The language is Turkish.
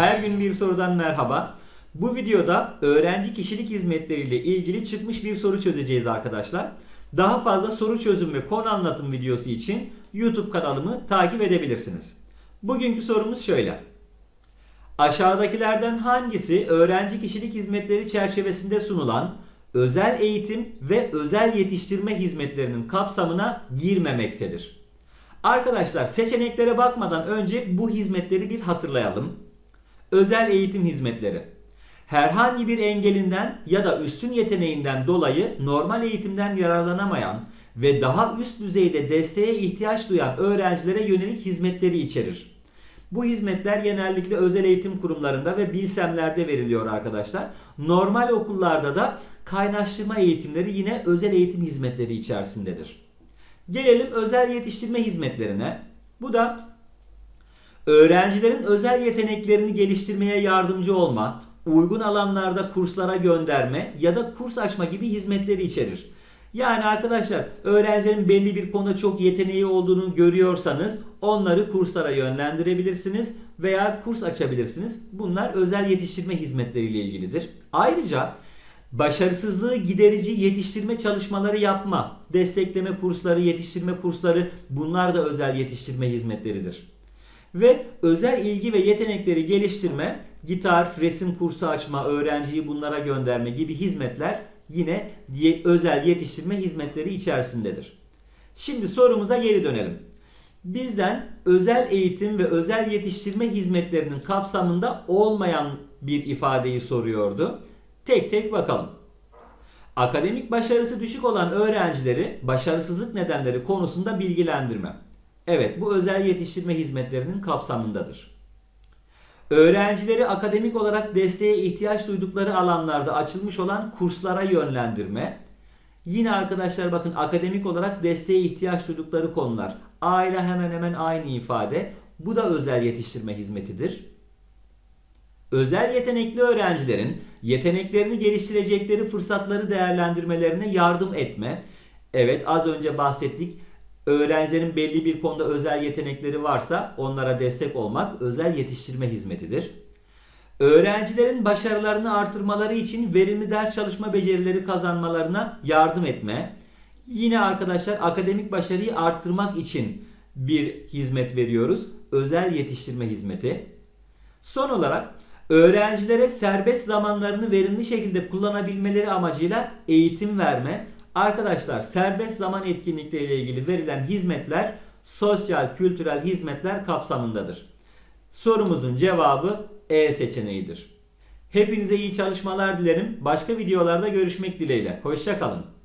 Her gün bir sorudan merhaba. Bu videoda öğrenci kişilik hizmetleriyle ilgili çıkmış bir soru çözeceğiz arkadaşlar. Daha fazla soru çözüm ve konu anlatım videosu için YouTube kanalımı takip edebilirsiniz. Bugünkü sorumuz şöyle. Aşağıdakilerden hangisi öğrenci kişilik hizmetleri çerçevesinde sunulan özel eğitim ve özel yetiştirme hizmetlerinin kapsamına girmemektedir? Arkadaşlar seçeneklere bakmadan önce bu hizmetleri bir hatırlayalım. Özel eğitim hizmetleri. Herhangi bir engelinden ya da üstün yeteneğinden dolayı normal eğitimden yararlanamayan ve daha üst düzeyde desteğe ihtiyaç duyan öğrencilere yönelik hizmetleri içerir. Bu hizmetler genellikle özel eğitim kurumlarında ve bilsemlerde veriliyor arkadaşlar. Normal okullarda da kaynaştırma eğitimleri yine özel eğitim hizmetleri içerisindedir. Gelelim özel yetiştirme hizmetlerine. Bu da öğrencilerin özel yeteneklerini geliştirmeye yardımcı olma, uygun alanlarda kurslara gönderme ya da kurs açma gibi hizmetleri içerir. Yani arkadaşlar öğrencilerin belli bir konuda çok yeteneği olduğunu görüyorsanız onları kurslara yönlendirebilirsiniz veya kurs açabilirsiniz. Bunlar özel yetiştirme hizmetleriyle ilgilidir. Ayrıca başarısızlığı giderici yetiştirme çalışmaları yapma, destekleme kursları, yetiştirme kursları bunlar da özel yetiştirme hizmetleridir. Ve özel ilgi ve yetenekleri geliştirme, gitar, resim kursu açma, öğrenciyi bunlara gönderme gibi hizmetler yine özel yetiştirme hizmetleri içerisindedir. Şimdi sorumuza geri dönelim. Bizden özel eğitim ve özel yetiştirme hizmetlerinin kapsamında olmayan bir ifadeyi soruyordu. Tek tek bakalım. Akademik başarısı düşük olan öğrencileri başarısızlık nedenleri konusunda bilgilendirme. Evet bu özel yetiştirme hizmetlerinin kapsamındadır. Öğrencileri akademik olarak desteğe ihtiyaç duydukları alanlarda açılmış olan kurslara yönlendirme. Yine arkadaşlar bakın akademik olarak desteğe ihtiyaç duydukları konular. A ile hemen hemen aynı ifade. Bu da özel yetiştirme hizmetidir. Özel yetenekli öğrencilerin yeteneklerini geliştirecekleri fırsatları değerlendirmelerine yardım etme. Evet az önce bahsettik. Öğrencilerin belli bir konuda özel yetenekleri varsa onlara destek olmak özel yetiştirme hizmetidir. Öğrencilerin başarılarını artırmaları için verimli ders çalışma becerileri kazanmalarına yardım etme. Yine arkadaşlar akademik başarıyı arttırmak için bir hizmet veriyoruz. Özel yetiştirme hizmeti. Son olarak öğrencilere serbest zamanlarını verimli şekilde kullanabilmeleri amacıyla eğitim verme. Arkadaşlar serbest zaman etkinlikleriyle ilgili verilen hizmetler sosyal kültürel hizmetler kapsamındadır. Sorumuzun cevabı E seçeneğidir. Hepinize iyi çalışmalar dilerim. Başka videolarda görüşmek dileğiyle. Hoşçakalın.